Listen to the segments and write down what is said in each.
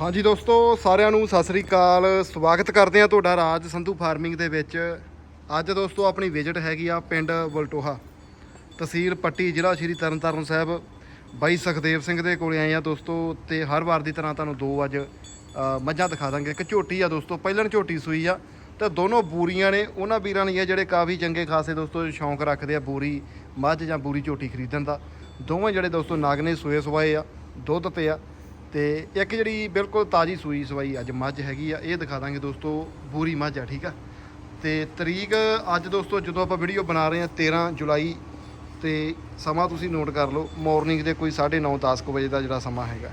ਹਾਂਜੀ ਦੋਸਤੋ, ਸਾਰਿਆਂ ਨੂੰ ਸਤਿ ਸ੍ਰੀ ਅਕਾਲ। ਸਵਾਗਤ ਕਰਦੇ ਆ ਤੁਹਾਡਾ ਰਾਜ ਸੰਧੂ ਫਾਰਮਿੰਗ ਦੇ ਵਿੱਚ। ਅੱਜ ਦੋਸਤੋ, ਆਪਣੀ ਵਿਜ਼ਿਟ ਹੈਗੀ ਆ ਪਿੰਡ ਬਲਟੋਹਾ ਤਹਿਸੀਲ ਪੱਟੀ, ਜ਼ਿਲ੍ਹਾ ਸ਼੍ਰੀ ਤਰਨਤਾਰਨ ਸਾਹਿਬ। ਬਾਈ ਸੁਖਦੇਵ ਸਿੰਘ ਦੇ ਕੋਲੇ ਆਏ ਆ ਦੋਸਤੋ ਤੇ ਹਰ ਵਾਰ ਦੀ ਤਰ੍ਹਾਂ ਤੁਹਾਨੂੰ ਦੋ ਅੱਜ ਮੱਝਾਂ ਦਿਖਾ ਦਾਂਗੇ। ਇੱਕ ਝੋਟੀ ਆ ਦੋਸਤੋ ਪਹਿਲਾਂ ਝੋਟੀ ਸੂਈ ਆ। ਤੇ ਦੋਨੋਂ ਬੂਰੀਆਂ ਨੇ, ਉਹਨਾਂ ਵੀਰਾਂ ਲਈ ਆ ਜਿਹੜੇ ਕਾਫੀ ਚੰਗੇ ਖਾਸੇ ਦੋਸਤੋ ਸ਼ੌਂਕ ਰੱਖਦੇ ਆ ਬੂਰੀ ਮੱਝ ਜਾਂ ਬੂਰੀ ਝੋਟੀ ਖਰੀਦਣ ਦਾ। ਦੋਵੇਂ ਜਿਹੜੇ ਦੋਸਤੋ ਨਾਗ ਨੇ ਸੂਏ ਸਵਾਏ ਆ, ਦੁੱਧ ਤੇ ਆ। ਤੇ ਇੱਕ ਜਿਹੜੀ ਬਿਲਕੁਲ ਤਾਜੀ ਸੂਈ ਸਵਾਈ ਅੱਜ ਮੱਝ ਹੈਗੀ ਆ, ਇਹ ਦਿਖਾ ਦਾਂਗੇ ਦੋਸਤੋ, ਬੂਰੀ ਮੱਝ ਆ, ਠੀਕ ਆ? ਤੇ ਤਰੀਕ ਅੱਜ ਦੋਸਤੋ, ਜਦੋਂ ਆਪਾਂ ਵੀਡੀਓ ਬਣਾ ਰਹੇ ਆ 13 ਜੁਲਾਈ, ਤੇ ਸਮਾਂ ਤੁਸੀਂ ਨੋਟ ਕਰ ਲਓ ਮਾਰਨਿੰਗ ਦੇ ਕੋਈ 9:30 10 ਕੁ ਵਜੇ ਦਾ ਜਿਹੜਾ ਸਮਾਂ ਹੈਗਾ।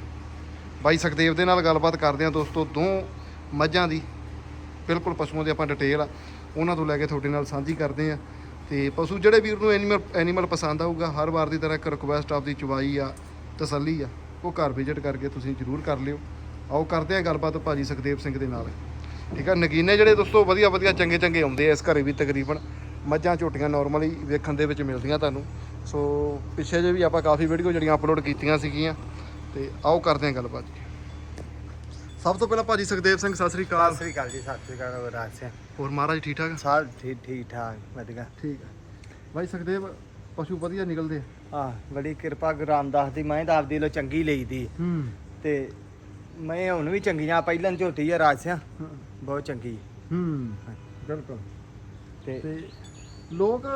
ਬਾਈ ਸੁਖਦੇਵ ਦੇ ਨਾਲ ਗੱਲਬਾਤ ਕਰਦੇ ਆ ਦੋਸਤੋ, ਦੋ ਮੱਝਾਂ ਦੀ, ਬਿਲਕੁਲ ਪਸ਼ੂਆਂ ਦੀ ਆਪਾਂ ਡਿਟੇਲ ਆ, ਉਹਨਾਂ ਤੋਂ ਲੈ ਕੇ ਤੁਹਾਡੇ ਨਾਲ ਸਾਂਝੀ ਕਰਦੇ ਆ। ਤੇ ਪਸ਼ੂ ਜਿਹੜੇ ਵੀਰ ਨੂੰ ਐਨੀਮਲ ਐਨੀਮਲ ਪਸੰਦ ਆਊਗਾ, ਹਰ ਵਾਰ ਦੀ ਤਰ੍ਹਾਂ ਇੱਕ ਰਿਕੁਐਸਟ ਆਪਦੀ ਚੁਵਾਈ ਆ, ਤਸੱਲੀ ਆ। ਉਹ ਘਰ ਵਿਜ਼ਿਟ ਕਰਕੇ ਤੁਸੀਂ ਜ਼ਰੂਰ ਕਰ ਲਿਓ। ਆਓ ਕਰਦੇ ਆ ਗੱਲਬਾਤ ਭਾਜੀ ਸੁਖਦੇਵ ਸਿੰਘ ਦੇ ਨਾਲ। ਠੀਕ ਆ ਨਗੀਨੇ ਜਿਹੜੇ ਦੋਸਤੋ ਵਧੀਆ ਵਧੀਆ ਚੰਗੇ ਚੰਗੇ ਆਉਂਦੇ ਆ ਇਸ ਘਰੇ ਵੀ ਤਕਰੀਬਨ। ਮੱਝਾਂ ਝੋਟੀਆਂ ਨਾਰਮਲੀ ਵੇਖਣ ਦੇ ਵਿੱਚ ਮਿਲਦੀਆਂ ਤੁਹਾਨੂੰ। ਸੋ ਪਿੱਛੇ ਜੇ ਵੀ ਆਪਾਂ ਕਾਫੀ ਵੀਡੀਓ ਜਿਹੜੀਆਂ ਅਪਲੋਡ ਕੀਤੀਆਂ ਸੀਗੀਆਂ। ਤੇ ਆਓ ਕਰਦੇ ਆ ਗੱਲਬਾਤ। ਜੀ ਸਭ ਤੋਂ ਪਹਿਲਾਂ ਭਾਜੀ ਸੁਖਦੇਵ ਸਿੰਘ ਸਤਿ ਸ੍ਰੀ ਅਕਾਲ। ਸਤਿ ਸ੍ਰੀ ਅਕਾਲ ਜੀ ਸਤਿ ਸ੍ਰੀ ਅਕਾਲ ਰਾਜ ਸਿੰਘ। ਹੋਰ ਮਹਾਰਾਜ ਠੀਕ ਠਾਕ? ਸਭ ਠੀਕ ਠੀਕ ਠਾਕ ਵਧੀਆ। ਠੀਕ ਹੈ ਭਾਈ ਸੁਖਦੇਵ ਪਸ਼ੂ ਵਧੀਆ ਨਿਕਲਦੇ ਆ। ਆ ਬੜੀ ਕਿਰਪਾ ਗੁਰੂ ਰਾਮਦਾਸ ਦੀ ਮੈਂ ਤਾਂ ਆਪਦੀ ਲੋ ਚੰਗੀ ਲਈਦੀ। ਹੂੰ। ਤੇ ਮੈਂ ਹੁਣ ਵੀ ਚੰਗੀਆਂ ਪਹਿਲਾਂ ਝੋਟੀ ਆ ਰਾਜ ਸਿੰਘ ਬਹੁਤ ਚੰਗੀ। ਹੂੰ ਬਿਲਕੁਲ। ਤੇ ਲੋਕ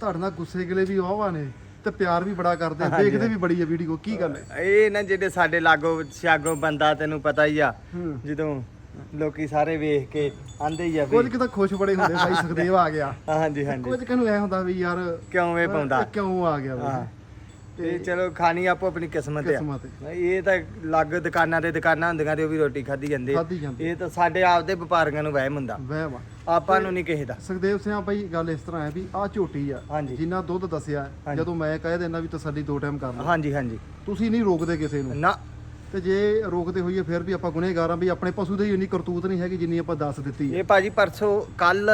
ਤੁਹਾਡੇ ਨਾਲ ਗੁੱਸੇ ਗਿਲੇ ਵੀ ਵਾਹਵਾ ਨੇ ਤੇ ਪਿਆਰ ਵੀ ਬੜਾ ਕਰਦੇ ਆ। ਦੇਖਦੇ ਵੀ ਬੜੀ ਆ ਵੀਡੀਓ ਕੀ ਗੱਲ ਹੈ? ਇਹ ਨਾ ਜਿਹੜੇ ਸਾਡੇ ਲਾਗੋ ਸਿਆਗੋ ਬੰਦਾ ਤੈਨੂੰ ਪਤਾ ਹੀ ਆ ਜਦੋਂ ਲੋਕੀ ਸਾਰੇ ਵੇਖ ਕੇ ਆਂਦੇ ਹੀ ਆ ਵੀ ਕੁਝ ਕਿਤਾ ਖੁਸ਼ ਬੜੇ ਹੁੰਦੇ ਭਾਈ ਸੁਖਦੇਵ ਆ ਗਿਆ। ਹਾਂਜੀ ਹਾਂਜੀ। ਕੁਝ ਕਿਨੂੰ ਐ ਹੁੰਦਾ ਵੀ ਯਾਰ ਕਿਉਂ ਇਹ ਪਾਉਂਦਾ? ਕਿਉਂ ਆ ਗਿਆ ਹਾਂ। ਬਈ ਤੇ ਚਲੋ ਖਾਣੀ ਆਪੋ ਆਪਣੀ ਕਿਸਮਤ ਆ। ਕਿਸਮਤ ਹੈ। ਇਹ ਤਾਂ ਲੱਗ ਦੁਕਾਨਾਂ ਤੇ ਦੁਕਾਨਾਂ ਹੁੰਦੀਆਂ ਤੇ ਉਹ ਵੀ ਰੋਟੀ ਖਾਧੀ ਜਾਂਦੇ ਖਾਧੀ ਜਾਂਦੀ। ਇਹ ਤਾਂ ਸਾਡੇ ਆਪਦੇ ਵਪਾਰੀਆਂ ਨੂੰ ਵਹਿਮ ਹੁੰਦਾ। ਵਹਿਮ ਆ। ਆਪਾਂ ਨੂੰ ਨਹੀਂ ਕਿਸੇ ਦਾ। ਸੁਖਦੇਵ ਸਿੰਘ ਭਾਈ ਗੱਲ ਇਸ ਤਰ੍ਹਾਂ ਹੈ ਵੀ ਆ ਝੋਟੀ ਆ ਹਾਂਜੀ। ਜਿੰਨਾ ਦੁੱਧ ਦੱਸਿਆ ਹਾਂਜੀ। ਜਦੋਂ ਮੈਂ ਕਹਿ ਦਿੰਦਾ ਵੀ ਤਸੱਲੀ ਦੋ ਟਾਈਮ ਕਰ ਲਓ। ਹਾਂਜੀ ਹਾਂਜੀ। ਤੁਸੀਂ ਨਹੀਂ ਰੋਕਦੇ ਕਿਸੇ ਨੂੰ। ਨਾ। ਤੇ ਜੇ ਰੋਕਦੇ ਹੋਈਏ ਫਿਰ ਵੀ ਆਪਾਂ ਗੁਨੇਗਾਰ ਆ ਵੀ ਆਪਣੇ ਪਸ਼ੂ ਦੀ ਇੰਨੀ ਕਰਤੂਤ ਨਹੀਂ ਹੈਗੀ ਜਿੰਨੀ ਆਪਾਂ ਦੱਸ ਦਿੱਤੀ ਹੈ। ਇਹ ਭਾਜੀ ਪਰਸੋਂ ਕੱਲ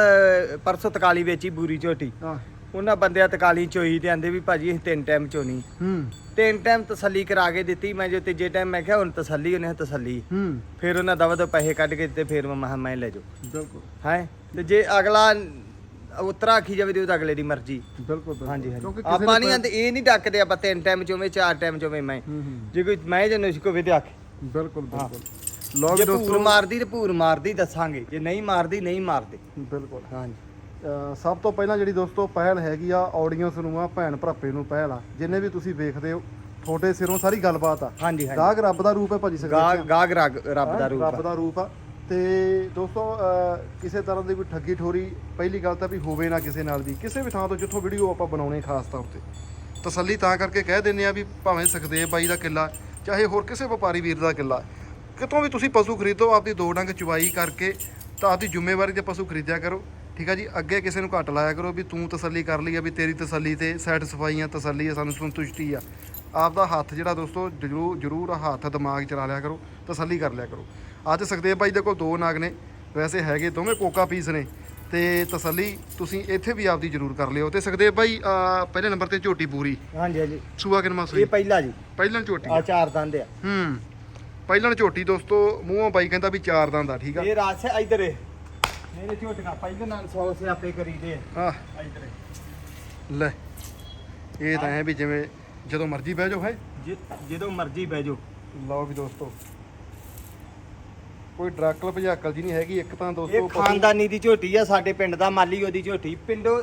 ਪਰਸੋਂ ਤਕਾਲੀ ਵੇਚੀ ਬੂਰੀ ਝੋਟੀ। ਹਾਂ। ਉਹਨਾਂ ਬੰਦਿਆਂ ਤਕਾਲੀ ਚੋਈ ਤੇ ਆਂਦੇ ਵੀ ਭਾਜੀ ਅਸੀਂ ਤਿੰਨ ਟਾਈਮ ਚੋਣੀ। ਹੂੰ। ਤਿੰਨ ਟਾਈਮ ਤਸੱਲੀ ਕਰਾ ਕੇ ਦਿੱਤੀ ਮੈਂ ਜੋ ਤੀਜੇ ਟਾਈਮ ਮੈਂ ਕਿਹਾ ਹੁਣ ਤਸੱਲੀ ਉਹਨੇ ਤਸੱਲੀ। ਹੂੰ। ਫਿਰ ਉਹਨਾਂ ਦਵਾ ਦੋ ਪੈਸੇ ਕੱਢ ਕੇ ਦਿੱਤੇ ਫਿਰ ਮੈਂ ਕਿਹਾ ਮੈਂ ਲੈ ਜਾਓ ਬਿਲਕੁਲ। ਹੈ? ਤੇ ਜੇ ਅਗਲਾ ਉਤਰਾ ਆਖੀ ਜਾਵੇ ਤੇ ਉਹ ਤਾਂ ਅਗਲੇ ਦੀ ਮਰਜ਼ੀ। ਬਿਲਕੁਲ ਬਿਲਕੁਲ। ਹਾਂਜੀ ਹਾਂਜੀ। ਕਿਉਂਕਿ ਕਿਸੇ ਆਪਾਂ ਨਹੀਂ ਆਂਦੇ ਇਹ ਨਹੀਂ ਡੱਕਦੇ ਆਪਾਂ ਤਿੰਨ ਟਾਈਮ ਚੋਵੇਂ ਚਾਰ ਟਾਈਮ ਚੋਵੇਂ ਮੈਂ। ਹੂੰ ਹੂੰ। ਜੇ ਕੋਈ ਮੈਂ ਜੇ ਨੁਸ਼ਕੋ ਵੀ ਤੇ ਆਖੇ। ਬਿਲਕੁਲ। ਬਿਲਕੁਲ। ਲੋਕ ਜੇ ਭੂਰ ਦੋਸਤੋ ਮਾਰਦੀ ਤੇ ਭੂਰ ਮਾਰਦੀ ਦੱਸਾਂਗੇ। ਜੇ ਨਹੀਂ ਮਾਰਦੀ ਨਹੀਂ ਮਾਰਦੇ। ਬਿਲਕੁਲ। ਹਾਂਜੀ। ਅਹ ਸਭ ਤੋਂ ਪਹਿਲਾਂ ਜਿਹੜੀ ਦੋਸਤੋ ਪਹਿਲ ਹੈਗੀ ਆ ਆਡੀਅנס ਨੂੰ ਆ ਭੈਣ ਭਰਾਪੇ ਨੂੰ ਪਹਿਲ ਆ। ਜਿੰਨੇ ਵੀ ਤੁਸੀਂ ਵੇਖਦੇ ਹੋ ਤੁਹਾਡੇ ਸਿਰੋਂ ਸਾਰੀ ਗੱਲਬਾਤ ਆ। ਹਾਂਜੀ ਹਾਂਜੀ। ਗਾਹਕ ਰੱਬ ਦਾ ਰੂਪ ਹੈ ਭਾਜੀ ਗਾਗ ਸਕਦੇ ਗਾਗ ਰੱਬ ਰੱਬ ਦਾ ਰੂਪ ਰੱਬ ਆ। ਦਾ ਰੂਪ ਆ। ਤੇ ਦੋਸਤੋ, ਅਹ, ਕਿਸੇ ਤਰ੍ਹਾਂ ਦੀ ਕੋਈ ਠੱਗੀ ਠੋਰੀ ਪਹਿਲੀ ਗੱਲ ਤਾਂ ਵੀ ਹੋਵੇ ਨਾ ਕਿਸੇ ਨਾਲ ਵੀ, ਕਿਸੇ ਵੀ ਥਾਂ ਤੋਂ ਜਿੱਥੋਂ ਵੀਡੀਓ ਆਪਾਂ ਬਣਾਉਣੇ ਖਾਸ ਤੌਰ ਤੇ। ਤਸੱਲੀ ਤਾਂ ਕਰਕੇ ਕਹਿ ਦਿੰਦੇ ਆ ਵੀ ਭਾਵੇਂ ਸੁਖਦੇਵ ਬਾਈ ਦਾ ਕਿੱਲਾ, ਚਾਹੇ ਹੋਰ ਕਿਸੇ ਵਪਾਰੀ ਵੀਰ ਦਾ ਕਿੱਲਾ, ਕਿਤੋਂ ਵੀ ਤੁਸੀਂ ਪਸ਼ੂ ਖਰੀਦੋ, ਆਪਦੀ ਦੋ ਡੰਗ ਚੁਵਾਈ ਕਰਕੇ ਤਾਂ ਆਪਦੀ ਜ਼ਿੰਮੇਵਾਰੀ ਤੇ ਪਸ਼ੂ ਖਰੀਦਿਆ ਕਰੋ। ਠੀਕ ਆ ਜੀ? ਅੱਗੇ ਕਿਸੇ ਨੂੰ ਘੱਟ ਲਾਇਆ ਕਰੋ ਵੀ ਤੂੰ ਤਸੱਲੀ ਕਰ ਲਈ ਆ, ਵੀ ਤੇਰੀ ਤਸੱਲੀ ਤੇ ਸੈਟੀਸਫਾਈ ਆ, ਤਸੱਲੀ ਆ, ਸਾਨੂੰ ਸੰਤੁਸ਼ਟੀ ਆ। ਆਪਦਾ ਹੱਥ ਜਿਹੜਾ ਦੋਸਤੋ, ਜਰੂਰ ਜਰੂਰ ਹੱਥ ਦਿਮਾਗ ਚਲਾ ਲਿਆ ਕਰੋ, ਤਸੱਲੀ ਕਰ ਲਿਆ ਕਰੋ। ਅੱਜ ਸੁਖਦੇਵ ਬਾਈ ਦੇ ਕੋਲ ਦੋ ਨਾਗ ਨੇ ਵੈਸੇ ਹੈਗੇ ਦੋਵੇਂ ਕੋਕਾ ਪੀਸ ਨੇ ਤੇ ਤਸੱਲੀ ਤੁਸੀਂ ਇੱਥੇ ਵੀ ਆਪਦੀ ਜਰੂਰ ਕਰ ਲਿਓ। ਤੇ ਬਾਈ ਅਹ ਪਹਿਲੇ ਨੰਬਰ ਤੇ ਝੋਟੀ ਪੂਰੀ। ਹਾਂਜੀ ਹਾਂਜੀ। ਸੂਆ ਕਿਨਮਾ ਸੂਈ? ਇਹ ਪਹਿਲਾ ਜੀ। ਪਹਿਲਾਂ ਝੋਟੀ ਆ। ਚਾਰ ਦੰਦ ਆ। ਹੂੰ। ਪਹਿਲਾਂ ਝੋਟੀ ਦੋਸਤੋ ਮੂੰਹੋਂ ਬਾਈ ਕਹਿੰਦਾ ਵੀ ਚਾਰ ਦੰਦ ਆ ਠੀਕ ਆ? ਇਹ ਰਾਤ ਸੇ ਇਧਰ। ਇਹ ਮੇਰੇ ਝੋਟੀਆਂ ਪਹਿਲਾਂ ਨਾਲ 100 ਸਿਆਪੇ ਕਰੀਦੇ ਆ। ਇਧਰ। ਲੈ ਇਹ ਤਾਂ ਹੈ ਵੀ ਜਿਵੇਂ ਜਦੋਂ ਮਰਜ਼ੀ ਬਹਿ ਜਾਓ ਹੈ? ਜਦੋਂ ਮਰਜ਼ੀ ਬਹਿ ਜਾਓ। ਲਓ ਵੀ ਦੋਸਤੋ। ਕੋਈ ਡਰਾਕਲ ਭਜਾਕਲ ਜੀ ਨਹੀਂ ਹੈਗੀ ਇੱਕ ਤਾਂ ਦੋਸਤੋ ਇਹ ਖਾਨਦਾਨੀ ਦੀ ਝੋਟੀ ਆ ਸਾਡੇ ਪਿੰਡ ਦਾ ਮਾਲੀ ਉਹਦੀ ਝੋਟੀ। ਪਿੰਡੋਂ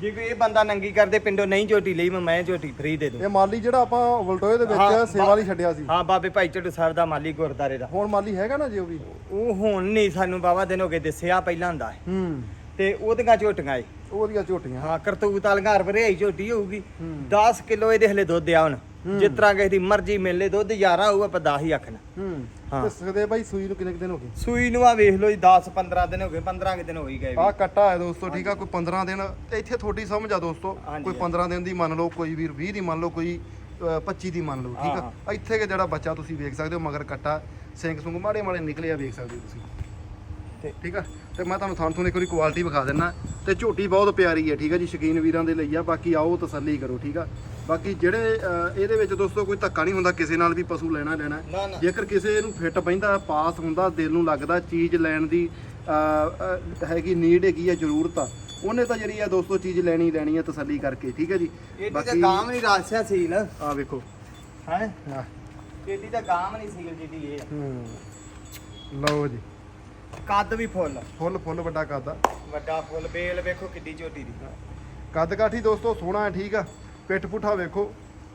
ਜੇ ਕੋਈ ਇਹ ਬੰਦਾ ਨੰਗੀ ਕਰਦੇ ਪਿੰਡੋਂ ਨਹੀਂ ਝੋਟੀ ਲਈ ਮੈਂ ਮੈਂ ਝੋਟੀ ਫ੍ਰੀ ਦੇ ਦੂੰ। ਇਹ ਮਾਲੀ ਜਿਹੜਾ ਆਪਾਂ ਵਲਟੋਏ ਦੇ ਹਾਂ, ਵਿੱਚ ਸੇਵਾ ਲਈ ਛੱਡਿਆ ਸੀ। ਹਾਂ ਬਾਬੇ ਭਾਈ ਝੋਟੂ ਸਾਹਿਬ ਦਾ ਮਾਲੀ ਗੁਰਦਾਰੇ ਦਾ। ਹੁਣ ਮਾਲੀ ਹੈਗਾ ਨਾ ਜੀ ਉਹ ਵੀ? ਉਹ ਹੁਣ ਨਹੀਂ ਸਾਨੂੰ ਬਾਬਾ ਦਿਨ ਹੋ ਗਏ ਦੱਸਿਆ ਪਹਿਲਾਂ ਹੁੰਦਾ ਹੈ। ਹੂੰ ਤੇ ਉਹਦੀਆਂ ਝੋਟੀਆਂ ਏ। ਉਹਦੀਆਂ ਝੋਟੀਆਂ। ਹਾਂ ਕਰਤੂਤ ਵਾਲੀਆਂ ਹਰ ਭਰਿਆਈ ਝੋਟੀ ਹੋਊਗੀ। ਹੂੰ। 10 ਕਿਲੋ ਇਹਦੇ ਹਲੇ ਦੁੱਧ ਆ ਹੁਣ। ਜਿਸ ਤਰ੍ਹਾਂ ਕਿਸੇ ਦੀ ਮਰਜ਼ੀ ਮਿਲੇ ਦੁੱਧ 11 ਹੋਊ ਆਪਾਂ 10 ਹੀ ਆਖਣਾ। ਹੂੰ ਹਾਂ। ਤੇ ਸੁਖਦੇਵ ਬਾਈ ਸੂਈ ਨੂੰ ਕਿੰਨੇ ਕੁ ਦਿਨ ਹੋ ਗਏ? ਸੂਈ ਨੂੰ ਆ ਵੇਖ ਲਓ ਜੀ 10 15 ਦਿਨ ਹੋ ਗਏ 15 ਕਿ ਦਿਨ ਹੋ ਹੀ ਗਏ ਵੀ। ਆ ਕੱਟਾ ਹੈ ਦੋਸਤੋ ਠੀਕ ਆ ਕੋਈ 15 ਦਿਨ ਇੱਥੇ ਤੁਹਾਡੀ ਸਮਝ ਆ ਦੋਸਤੋ ਹਾਂਜੀ, ਕੋਈ 15 ਦਿਨ ਦੀ ਮੰਨ ਲਓ ਕੋਈ ਵੀਰ 20 ਦੀ ਮੰਨ ਲਓ ਕੋਈ ਅ, 25 ਦੀ ਮੰਨ ਲਓ ਠੀਕ ਆ। ਇੱਥੇ ਕਿ ਜਿਹੜਾ ਬੱਚਾ ਤੁਸੀਂ ਵੇਖ ਸਕਦੇ ਹੋ ਮਗਰ ਕੱਟਾ ਸਿੰਘ ਸੁੰਗ ਮਾੜੇ ਮਾੜੇ ਨਿਕਲੇ ਆ ਵੇਖ ਸਕਦੇ ਹੋ ਤੁਸੀਂ। ਤੇ- ਠੀਕ ਆ ਤੇ ਮੈਂ ਤੁਹਾਨੂੰ ਥਾਂ ਤੋਂ ਇੱਕ ਵਾਰੀ ਕੁਆਲਿਟੀ ਵਿਖਾ ਦਿੰਨਾ ਤੇ ਝੋਟੀ ਬਹੁਤ ਪਿਆਰੀ ਹੈ ਠੀਕ ਆ ਜੀ ਸ਼ਕੀਨ ਵੀਰਾਂ ਦੇ ਲਈ ਆ ਬਾਕੀ ਆਓ ਤਸੱਲੀ ਕਰੋ ਠੀਕ ਆ। ਬਾਕੀ ਜਿਹੜੇ ਅ, ਇਹਦੇ ਵਿੱਚ ਦੋਸਤੋ ਕੋਈ ਧੱਕਾ ਨਹੀਂ ਹੁੰਦਾ ਕਿਸੇ ਨਾਲ ਵੀ ਪਸ਼ੂ ਲੈਣਾ ਲੈਣਾ। ਹੈ। ਨਾ ਨਾ। ਜੇਕਰ ਕਿਸੇ ਨੂੰ ਫਿੱਟ ਪੈਂਦਾ ਪਾਸ ਹੁੰਦਾ ਦਿਲ ਨੂੰ ਲੱਗਦਾ ਚੀਜ਼ ਲੈਣ ਦੀ ਅ, ਅ, ਹੈਗੀ ਨੀਡ ਹੈਗੀ ਆ ਜ਼ਰੂਰਤ ਆ ਉਹਨੇ ਤਾਂ ਜਿਹੜੀ ਆ ਦੋਸਤੋ ਚੀਜ਼ ਲੈਣੀ ਲੈਣੀ ਆ ਤਸੱਲੀ ਕਰਕੇ ਠੀਕ ਹੈ ਜੀ? ਇਹਦੀ ਤਾਂ ਗਾਮ ਨਹੀਂ ਰਾਸਿਆ ਸੀਲ। ਆ ਵੇਖੋ। ਹੈ? ਆ। ਇਹਦੀ ਤਾਂ ਗਾਮ ਨਹੀਂ ਸੀਲ ਜਿਹਦੀ ਇਹ। ਹੂੰ। ਲਓ ਜੀ। ਕੱਦ ਵੀ ਫੁੱਲ। ਫੁੱਲ ਫੁੱਲ ਵੱਡਾ ਕੱਦ ਆ। ਵੱਡਾ ਫੁੱਲ ਬੇਲ ਵੇਖੋ ਕਿੱਡੀ ਝੋਟੀ ਦੀ। ਕੱਦ ਕਾਠੀ ਦੋਸਤੋ ਸੋਹਣਾ ਹੈ ਠੀਕ ਆ। ਪਿੱਠ ਪੁੱਠਾ ਵੇਖੋ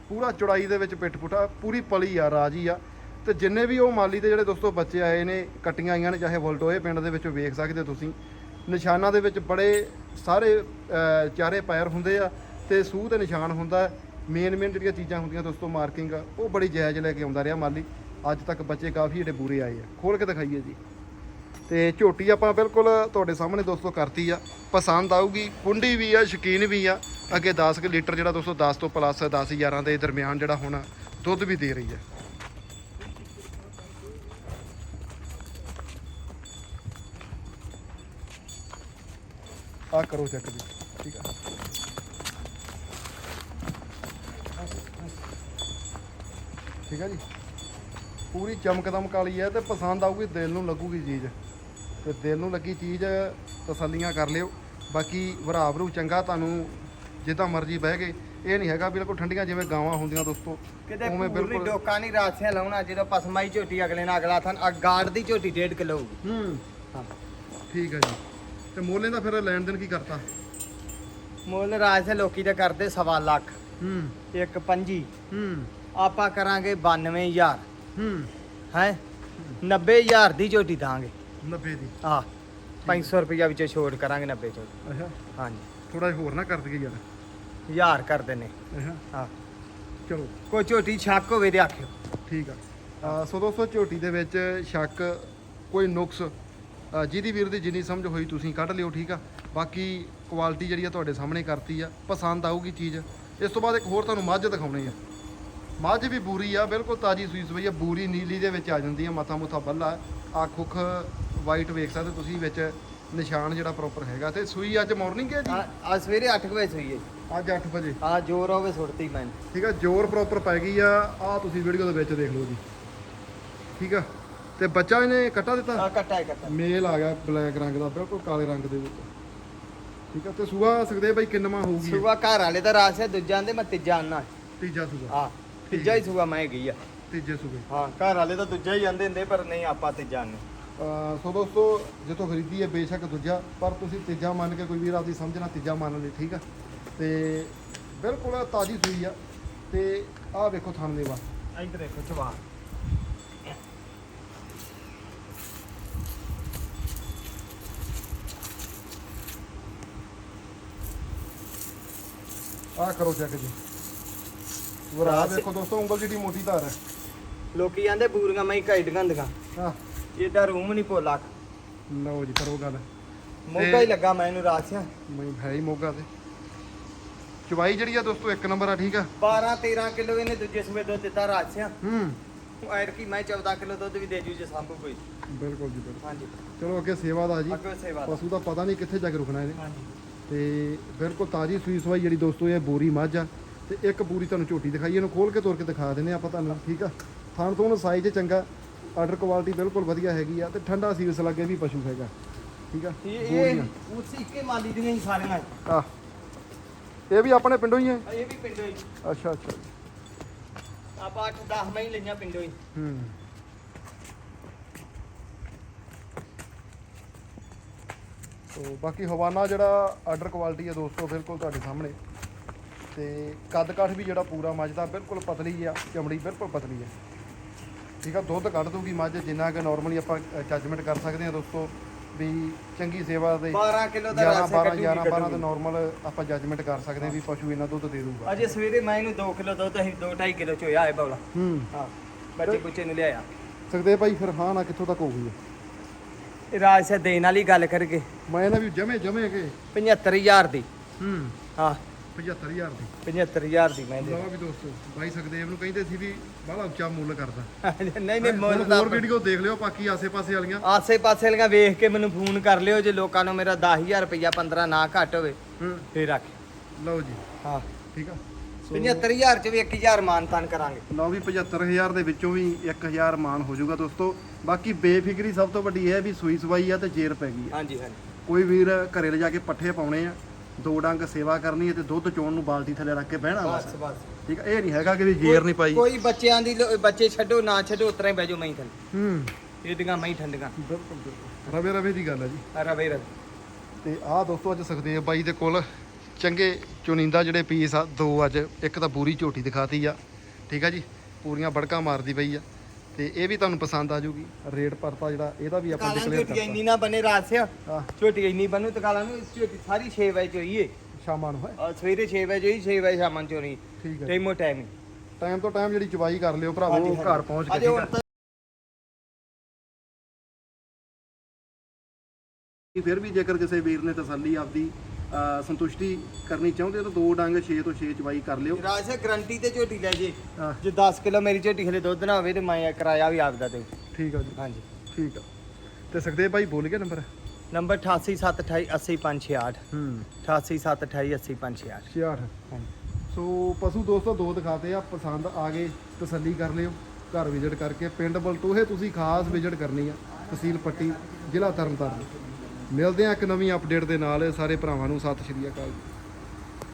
ਪੂਰਾ ਚੌੜਾਈ ਦੇ ਵਿੱਚ ਪਿੱਠ ਪੁੱਠਾ ਪੂਰੀ ਪਲੀ ਆ ਰਾਜੀ ਆ। ਤੇ ਜਿੰਨੇ ਵੀ ਉਹ ਮਾਲੀ ਦੇ ਜਿਹੜੇ ਦੋਸਤੋ ਬੱਚੇ ਆਏ ਨੇ ਕੱਟੀਆਂ ਆਈਆਂ ਨੇ ਚਾਹੇ ਵਲਟੋਏ ਪਿੰਡ ਦੇ ਵਿੱਚੋਂ ਵੇਖ ਸਕਦੇ ਹੋ ਤੁਸੀਂ ਨਿਸ਼ਾਨਾਂ ਦੇ ਵਿੱਚ ਬੜੇ ਸਾਰੇ ਅਹ, ਚਾਰੇ ਪੈਰ ਹੁੰਦੇ ਆ ਤੇ ਸੂਹ ਤੇ ਨਿਸ਼ਾਨ ਹੁੰਦਾ ਮੇਨ ਮੇਨ ਜਿਹੜੀਆਂ ਚੀਜ਼ਾਂ ਹੁੰਦੀਆਂ ਦੋਸਤੋ ਮਾਰਕਿੰਗ ਉਹ ਬੜੀ ਜਾਇਜ਼ ਲੈ ਕੇ ਆਉਂਦਾ ਰਿਹਾ ਮਾਲੀ। ਅੱਜ ਤੱਕ ਬੱਚੇ ਕਾਫੀ ਜਿਹੜੇ ਬੂਰੇ ਆਏ ਆ। ਖੋਲ ਕੇ ਦਿਖਾਈਏ ਜੀ। ਤੇ ਝੋਟੀ ਆਪਾਂ ਬਿਲਕੁਲ ਤੁਹਾਡੇ ਸਾਹਮਣੇ ਦੋਸਤੋ ਕਰਤੀ ਆ। ਪਸੰਦ ਆਊਗੀ ਕੁੰਡੀ ਵੀ ਆ ਸ਼ਕੀਨ ਵੀ ਆ। ਅੱਗੇ 10 ਕੁ ਲੀਟਰ ਜਿਹੜਾ ਦੋਸਤੋ 10 ਤੋਂ ਪਲੱਸ 10 11 ਦੇ ਦਰਮਿਆਨ ਜਿਹੜਾ ਹੁਣ ਦੁੱਧ ਵੀ ਦੇ ਰਹੀ ਹੈ। ਆ ਕਰੋ ਚੈੱਕ ਜੀ, ਠੀਕ ਆ। ਠੀਕ ਆ ਜੀ। ਪੂਰੀ ਚਮਕ ਦਮਕ ਹੈ ਤੇ ਪਸੰਦ ਆਊਗੀ, ਦਿਲ ਨੂੰ ਲੱਗੂਗੀ ਚੀਜ਼। ਤੇ ਦਿਲ ਨੂੰ ਲੱਗੀ ਚੀਜ਼ ਤਸੱਲੀਆਂ ਕਰ ਲਿਓ। ਬਾਕੀ ਭਰਾ ਭਰੂ ਚੰਗਾ, ਤੁਹਾਨੂੰ ਜਿੱਦਾਂ ਮਰਜ਼ੀ ਬਹਿ ਗਏ ਇਹ ਨਹੀਂ ਹੈਗਾ ਬਿਲਕੁਲ ਠੰਡੀਆਂ ਜਿਵੇਂ ਗਾਵਾਂ ਹੁੰਦੀਆਂ ਦੋਸਤੋ। ਕਿਤੇ ਉਵੇਂ ਪੂਰੀ ਬਿਲਕੁਲ ਡੋਕਾ ਨਹੀਂ ਰਾਸਿਆ ਲਾਉਣਾ ਜਦੋਂ ਪਸਮਾਈ ਝੋਟੀ ਅਗਲੇ ਨਾਲ ਅਗਲਾ ਥਨ ਗਾਰਡ ਦੀ ਝੋਟੀ 1.5 ਕਿਲੋ ਹੋਊਗੀ। ਹੂੰ। ਹਾਂ। ਠੀਕ ਹੈ ਜੀ। ਤੇ ਮੋਲੇ ਦਾ ਫਿਰ ਲੈਣ ਦੇਣ ਕੀ ਕਰਤਾ? ਮੁੱਲ ਰਾਜ ਦੇ ਲੋਕੀ ਤੇ ਕਰਦੇ ਸਵਾ ਲੱਖ। ਹੂੰ। ਇੱਕ ਪੰਜੀ। ਹੂੰ। ਆਪਾਂ ਕਰਾਂਗੇ 92000 ਹੂੰ। ਹੈ? 90000 ਦੀ ਝੋਟੀ ਦਾਂਗੇ। 90 ਦੀ। ਆ 500 ਰੁਪਇਆ ਵਿੱਚੋਂ ਛੋੜ ਕਰਾਂਗੇ 90 ਚੋਂ। ਅੱਛਾ। ਹਾਂਜੀ। ਥੋੜਾ ਜਿਹਾ ਹੋਰ ਨਾ ਕਰ ਦਈਏ ਯਾਰ। ਹਜ਼ਾਰ ਕਰ ਦਿੰਨੇ ਅੱਛਾ ਹਾਂ। ਚਲੋ। ਕੋਈ ਝੋਟੀ ਛੱਕ ਹੋਵੇ ਤੇ ਆਖਿਓ। ਠੀਕ ਆ। ਅ, ਸੋ ਦੋਸਤੋ ਝੋਟੀ ਦੇ ਵਿੱਚ ਸ਼ੱਕ ਕੋਈ ਨੁਕਸ ਅ, ਜਿਹਦੀ ਵੀਰ ਦੀ ਜਿੰਨੀ ਸਮਝ ਹੋਈ ਤੁਸੀਂ ਕੱਢ ਲਿਓ ਠੀਕ ਆ। ਬਾਕੀ ਕੁਆਲਿਟੀ ਜਿਹੜੀ ਆ ਤੁਹਾਡੇ ਸਾਹਮਣੇ ਕਰਤੀ ਆ ਪਸੰਦ ਆਊਗੀ ਚੀਜ਼। ਇਸ ਤੋਂ ਬਾਅਦ ਇੱਕ ਹੋਰ ਤੁਹਾਨੂੰ ਮੱਝ ਦਿਖਾਉਣੀ ਆ। ਮੱਝ ਵੀ ਬੂਰੀ ਆ ਬਿਲਕੁਲ ਤਾਜੀ ਸੂਈ ਸੂਈ ਆ ਬੂਰੀ ਨੀਲੀ ਦੇ ਵਿੱਚ ਆ ਜਾਂਦੀ ਆ ਮੱਥਾ ਮੁੱਥਾ ਬੱਲਾ ਆ ਖੁੱਖ ਵਾਈਟ ਵੇਖ ਸਕਦੇ ਤੁਸੀਂ ਵਿੱਚ ਨਿਸ਼ਾਨ ਜਿਹੜਾ ਪ੍ਰੋਪਰ ਹੈਗਾ ਤੇ ਸੂਈ ਅੱਜ ਮਾਰਨਿੰਗ ਹੈ ਜੀ? ਆ ਸਵੇਰੇ 8 ਵਜੇ ਸੋਈਏ ਅੱਜ 8 ਵਜੇ। ਆ ਜੋਰ ਹੋਵੇ ਸੁੱਟਤੀ ਮੈਂ। ਠੀਕ ਆ ਜੋਰ ਪ੍ਰੋਪਰ ਪੈ ਗਈ ਆ। ਆ ਤੁਸੀਂ ਵੀਡੀਓ ਦੇ ਵਿੱਚ ਦੇਖ ਲਓ ਜੀ। ਠੀਕ ਆ? ਤੇ ਬੱਚਾ ਇਹਨੇ ਕੱਟਾ ਦਿੱਤਾ? ਆ ਕੱਟਾ ਹੀ ਕੱਟਾ ਮੇਲ ਆ ਗਿਆ ਬਲੈਕ ਰੰਗ ਦਾ ਬਿਲਕੁਲ ਕਾਲੇ ਰੰਗ ਦੇ ਵਿੱਚ। ਠੀਕ ਆ ਤੇ ਸੂਆ ਸਕਦੇ ਬਾਈ ਕਿੰਨਵਾਂ ਹੋਊਗੀ? ਸੁਬਾ ਘਰ ਵਾਲੇ ਦਾ ਰਾਸ ਹੈ ਦੂਜਾ ਆਂਦੇ ਮੈਂ ਤੀਜਾ ਆਨਾ। ਤੀਜਾ ਸੂਆ। ਆ ਤੀਜਾ ਹੀ ਸੁਬਾ ਮੈਂ ਗਈ ਆ। ਤੀਜੇ ਸੂਬੇ ਹਾਂ ਘਰ ਵਾਲੇ ਤਾਂ ਦੂਜਾ ਹੀ ਆਂਦੇ ਹੁੰਦੇ ਪਰ ਨਹੀਂ ਆਪਾਂ ਤੀਜਾ ਆਨੇ। ਸੋ ਦੋਸਤੋ ਜਿੱਥੋਂ ਖਰੀਦੀ ਹੈ ਬੇਸ਼ੱਕ ਦੂਜਾ ਪਰ ਤੁਸੀਂ ਤੀਜਾ ਮੰਨ ਕੇ ਕੋਈ ਵੀਰ ਆਪਦੀ ਸਮਝਣਾ ਤੀਜਾ ਮੰਨ ਲਈ ਠੀਕ ਆ? ਤੇ ਬਿਲਕੁਲ ਤਾਜੀ ਸੂਈ ਆ। ਤੇ ਆਹ ਵੇਖੋ ਥਣ ਦੇ ਵਾ ਇੱਧਰ ਦੇਖੋ ਚਵਾ। ਆਹ ਕਰੋ ਚੈੱਕ ਜੀ। ਵਰਾ ਵੇਖੋ ਦੋਸਤੋ ਉਂਗਲ ਜਿਹੜੀ ਮੋਟੀ ਧਾਰ ਹੈ। ਲੋਕੀ ਆਂਦੇ ਬੂਰੀਆਂ ਮੈਂ ਕਾਈਡੀਆਂ ਦੀਆਂ ਆਹ। ਇਹਦਾ ਰੂਮ ਨਹੀਂ ਭੋਲਾ। ਲਓ ਜੀ ਕਰੋ ਗੱਲ। ਮੋਗਾ ਹੀ ਲੱਗਾ ਮੈਨੂੰ ਰਾਸਿਆ ਮੈਂ ਹੈ ਹੀ ਮੋਗਾ ਤੇ। ਚਵਾਈ ਜਿਹੜੀ ਆ ਦੋਸਤੋ ਇੱਕ ਨੰਬਰ ਆ ਠੀਕ ਆ? 12 13 ਕਿਲੋ ਇਹਨੇ ਦੂਜੇ ਸੂਬੇ ਦੁੱਧ ਦਿੱਤਾ ਰਾਸਿਆ ਹੂੰ। ਐਰ ਕੀ ਮੈਂ 14 ਕਿਲੋ ਦੁੱਧ ਵੀ ਦੇ ਜੂ ਜੇ ਸੰਭੂ ਕੋਈ। ਬਿਲਕੁਲ ਜੀ ਬਿਲਕੁਲ। ਹਾਂਜੀ। ਚਲੋ ਅੱਗੇ ਸੇਵਾ ਦਾ ਜੀ। ਅੱਗੇ ਸੇਵਾ ਦਾ। ਪਸ਼ੂ ਦਾ ਪਤਾ ਨਹੀਂ ਕਿੱਥੇ ਜਾ ਕੇ ਰੁਕਣਾ ਇਹਨੇ। ਹਾਂਜੀ। ਤੇ ਬਿਲਕੁਲ ਤਾਜੀ ਸੂਈ ਸਵਾਈ ਜਿਹੜੀ ਦੋਸਤੋ ਇਹ ਬੋਰੀ ਮੱਝ ਆ। ਤੇ ਇੱਕ ਪੂਰੀ ਤੁਹਾਨੂੰ ਝੋਟੀ ਦਿਖਾਈ ਇਹਨੂੰ ਖੋਲ ਕੇ ਤੋਰ ਕੇ ਦਿਖਾ ਦਿੰਨੇ ਆਪਾਂ ਤੁਹਾਨੂੰ ਠੀਕ ਆ? ਥਣ ਤੋਂ ਸਾਈਜ਼ ਚੰਗਾ ਆਰਡਰ ਕੁਆਲਿਟੀ ਬਿਲਕੁਲ ਵਧੀਆ ਹੈਗੀ ਆ ਤੇ ਠੰਡਾ ਸੀਰਸ ਲੱਗੇ ਵੀ ਪਸ਼ੂ ਹੈਗਾ। ਠੀਕ ਆ? ਇਹ। ਇਹ ਉਸੇ ਇੱਕੇ ਮਾਲੀ ਦੀਆਂ ਹੀ ਸਾਰੀਆਂ ਆ ਇਹ ਵੀ ਆਪਣੇ ਪਿੰਡੋਂ ਹੀ ਹੈ? ਇਹ ਵੀ ਪਿੰਡੋਂ ਹੀ। ਅੱਛਾ ਅੱਛਾ। ਆਪਾਂ 8 10 ਮੈਂ ਹੀ ਲਈਆਂ ਪਿੰਡੋਂ ਹੀ। ਹੂੰ। ਸੋ ਬਾਕੀ ਹਵਾਨਾ ਜਿਹੜਾ ਆਰਡਰ ਕੁਆਲਿਟੀ ਹੈ ਦੋਸਤੋ ਬਿਲਕੁਲ ਤੁਹਾਡੇ ਸਾਹਮਣੇ। ਤੇ ਕੱਦ ਕਾਠ ਵੀ ਜਿਹੜਾ ਪੂਰਾ ਮੱਝ ਦਾ ਬਿਲਕੁਲ ਪਤਲੀ ਆ ਚਮੜੀ ਬਿਲਕੁਲ ਪਤਲੀ ਹੈ ਠੀਕ ਆ ਦੁੱਧ ਕੱਢ ਦੂਗੀ ਮੱਝ ਜਿੰਨਾ ਕਿ ਨਾਰਮਲੀ ਆਪਾਂ ਜੱਜਮੈਂਟ ਕਰ ਸਕਦੇ ਹਾਂ ਦੋਸਤੋ ਵੀ ਚੰਗੀ ਸੇਵਾ ਦੇ 12 ਕਿਲੋ ਦਾ 11 ਰਸ 12 ਕੱਢੂਗੀ 11 12 ਤੇ ਕੱਢੂਗੀ। ਨਾਰਮਲ ਆਪਾਂ ਜੱਜਮੈਂਟ ਕਰ ਸਕਦੇ ਹਾਂ ਵੀ ਪਸ਼ੂ ਇਹਨਾਂ ਦੁੱਧ ਦੇ ਦੂਗਾ ਅਜੇ ਸਵੇਰੇ ਮੈਂ ਇਹਨੂੰ 2 ਕਿਲੋ ਦੁੱਧ ਅਸੀਂ 2 2.5 ਕਿਲੋ ਚੋਇਆ ਹੈ ਬੌਲਾ। ਹੂੰ। ਹਾਂ ਬੱਚੇ ਬੁੱਚੇ ਨੂੰ ਲਿਆਇਆ। ਸਕਦੇ ਭਾਈ ਫਿਰ ਹਾਂ ਨਾ ਕਿੱਥੋਂ ਤੱਕ ਹੋਊਗੀ? ਇਹ? ਰਾਜ ਸੇ ਦੇਣ ਵਾਲੀ ਗੱਲ ਕਰਕੇ। ਮੈਂ ਇਹਨਾਂ ਵੀ ਜਮੇ ਜਮੇ ਕੇ 75000 ਦੀ। ਹੂੰ। ਹਾਂ। 75000 ਦੀ। 75000 ਦੀ ਮੈਂ ਦੇ ਲਓ ਵੀ ਦੋਸਤੋ ਬਾਈ ਸੁਖਦੇਵ ਨੂੰ ਕਹਿੰਦੇ ਸੀ ਵੀ ਬਾਹਲਾ ਉੱਚਾ ਮੁੱਲ ਕਰਦਾ। ਨਹੀਂ ਨਹੀਂ ਮੁੱਲ ਦਾ ਹੋਰ ਵੀਡੀਓ ਦੇਖ ਲਿਓ ਬਾਕੀ ਆਸੇ-ਪਾਸੇ ਵਾਲੀਆਂ। ਆਸੇ ਪਾਸੇ ਵਾਲੀਆਂ ਵੇਖ ਕੇ ਮੈਨੂੰ ਫੋਨ ਕਰ ਲਿਓ ਜੇ ਲੋਕਾਂ ਨੂੰ ਮੇਰਾ 10000 ਰੁਪਇਆ 15 ਨਾ ਘੱਟ ਹੋਵੇ ਫੇਰ ਰੱਖ। ਲਓ ਜੀ। ਹਾਂ। ਠੀਕ ਆ? 75000 ਚ ਵੀ 1000 ਮਾਨ ਤਾਨ ਕਰਾਂਗੇ। ਲਓ ਵੀ 75000 ਦੇ ਵਿੱਚੋਂ ਵੀ 1000 ਮਾਨ ਹੋ ਜਾਊਗਾ ਦੋਸਤੋ। ਬਾਕੀ ਬੇਫਿਕਰੀ ਸਭ ਤੋਂ ਵੱਡੀ ਇਹ ਹੈ ਵੀ ਸੂਈ ਸਵਾਈ ਆ ਤੇ ਜੇਰ ਪੈ ਗਈ ਆ। ਹਾਂਜੀ ਹਾਂਜੀ। ਕੋਈ ਵੀਰ ਘਰੇ ਲਿਜਾ ਕੇ ਪੱਠੇ ਪਾਉਣੇ ਆ ਦੋ ਡੰਗ ਸੇਵਾ ਕਰਨੀ ਹੈ ਤੇ ਦੁੱਧ ਚੋਣ ਨੂੰ ਬਾਲਟੀ ਥੱਲੇ ਰੱਖ ਕੇ ਬਹਿਣਾ ਬਸ। ਬਸ ਬਸ। ਠੀਕ ਆ ਇਹ ਨਹੀਂ ਹੈਗਾ ਕਿ ਵੀ ਜੇਰ ਨਹੀਂ ਪਾਈ। ਕੋਈ ਬੱਚਿਆਂ ਦੀ ਲੋ- ਬੱਚੇ ਛੱਡੋ ਨਾ ਛੱਡੋ ਉਤਰਾ ਹੀ ਬਹਿ ਜਾਓ ਮੈਂ ਥੱਲੇ। ਹੂੰ। ਇਹਦੀਆਂ ਮੈਂ ਠੰਡੀਆਂ। ਬਿਲਕੁਲ ਬਿਲਕੁਲ। ਰਵੇ ਰਵੇ ਦੀ ਗੱਲ ਹੈ ਜੀ। ਰਵੇ ਰਵੇ। ਤੇ ਆਹ ਦੋਸਤੋ ਅੱਜ ਸੁਖਦੇਵ ਬਾਈ ਦੇ ਕੋਲ ਚੰਗੇ ਚੁਣਿੰਦਾ ਜਿਹੜੇ ਪੀਸ ਆ ਦੋ ਅੱਜ ਇੱਕ ਤਾਂ ਪੂਰੀ ਝੋਟੀ ਦਿਖਾਤੀ ਆ। ਠੀਕ ਆ ਜੀ ਪੂਰੀਆਂ ਬੜਕਾਂ ਮਾਰਦੀ ਪਈ ਆ। ਤੇ ਇਹ ਵੀ ਤੁਹਾਨੂੰ ਪਸੰਦ ਆ ਜੂਗੀ। ਰੇਟ ਪਰਤਾ ਜਿਹੜਾ ਇਹਦਾ ਵੀ ਆਪਾਂ ਕਾਲਾਂ ਡਿਕਲੇਅਰ ਝੋਟੀ ਕਰਤਾ। ਇੰਨੀ ਨਾ ਬਨੇ ਰਾਤ ਸਿਆ। ਆ ਝੋਟੀ ਇੰਨੀ ਬਣੂ ਤੇ ਕਾਲਾਂ ਨੂੰ ਝੋਟੀ ਸਾਰੀ 6 ਵਜੇ ਚ ਹੋਈ ਏ ਸ਼ਾਮਾਂ ਨੂੰ ਹੈ? ਔਰ ਸਵੇਰੇ 6 ਵਜੇ ਹੋਈ 6 ਵਜੇ ਸ਼ਾਮਾਂ ਹੋਣੀ ਠੀਕ ਹੈ। ਟਾਈਮੋ ਟਾਈਮ ਟਾਈਮ ਤੋਂ ਟਾਈਮ ਜਿਹੜੀ ਚਵਾਈ ਕਰ ਲਿਓ ਭਰਾਵੋ ਹਾਂਜੀ। ਘਰ ਪਹੁੰਚ ਕੇ ਅਜੇ ਠੀਕ ਹੁਣ ਤਾਂ ਫਿਰ ਵੀ ਜੇਕਰ ਕਿਸੇ ਵੀਰ ਨੇ ਤਸੱਲੀ ਆਪਦੀ ਸੰਤੁਸ਼ਟੀ ਕਰਨੀ ਚਾਹੁੰਦੇ ਹੋ ਤਾਂ ਦੋ ਡੰਗ 6 ਤੋਂ 6 ਚਵਾਈ ਕਰ ਲਿਓ। ਰਾਜ ਸੇ ਗਰੰਟੀ ਤੇ ਝੋਟੀ ਲੈ ਜੇ। ਹਾਂ। ਜੇ 10 ਕਿਲੋ ਮੇਰੀ ਝੋਟੀ ਹਲੇ ਦੁੱਧ ਨਾ ਹੋਵੇ ਤੇ ਮੈਂ ਕਿਰਾਇਆ ਵੀ ਆਪਦਾ ਤੇ ਠੀਕ ਆ ਜੀ। ਹਾਂਜੀ। ਠੀਕ ਆ। ਤੇ ਸੁਖਦੇਵ ਭਾਈ ਬੋਲ ਗਿਆ ਨੰਬਰ? ਨੰਬਰ 8878280568 ਹੂੰ। 8878280568 66 ਹਾਂਜੀ। ਸੋ ਪਸ਼ੂ ਦੋਸਤੋ ਦੋ ਦਿਖਾਤੇ ਆ। ਪਸੰਦ ਆ ਗਏ ਤਸੱਲੀ ਕਰ ਲਿਓ। ਘਰ ਵਿਜ਼ਿਟ ਕਰਕੇ ਪਿੰਡ ਬਲਟੋਹੇ ਤੁਸੀਂ ਖਾਸ ਵਿਜ਼ਿਟ ਕਰਨੀ ਆ। ਤਹਿਸੀਲ ਪੱਟੀ ਜ਼ਿਲ੍ਹਾ ਤਰਨਤਾਰਨ। ਮਿਲਦੇ ਹਾਂ ਇੱਕ ਨਵੀਂ ਅਪਡੇਟ ਦੇ ਨਾਲ। ਸਾਰੇ ਭਰਾਵਾਂ ਨੂੰ ਸਤਿ ਸ਼੍ਰੀ ਅਕਾਲ।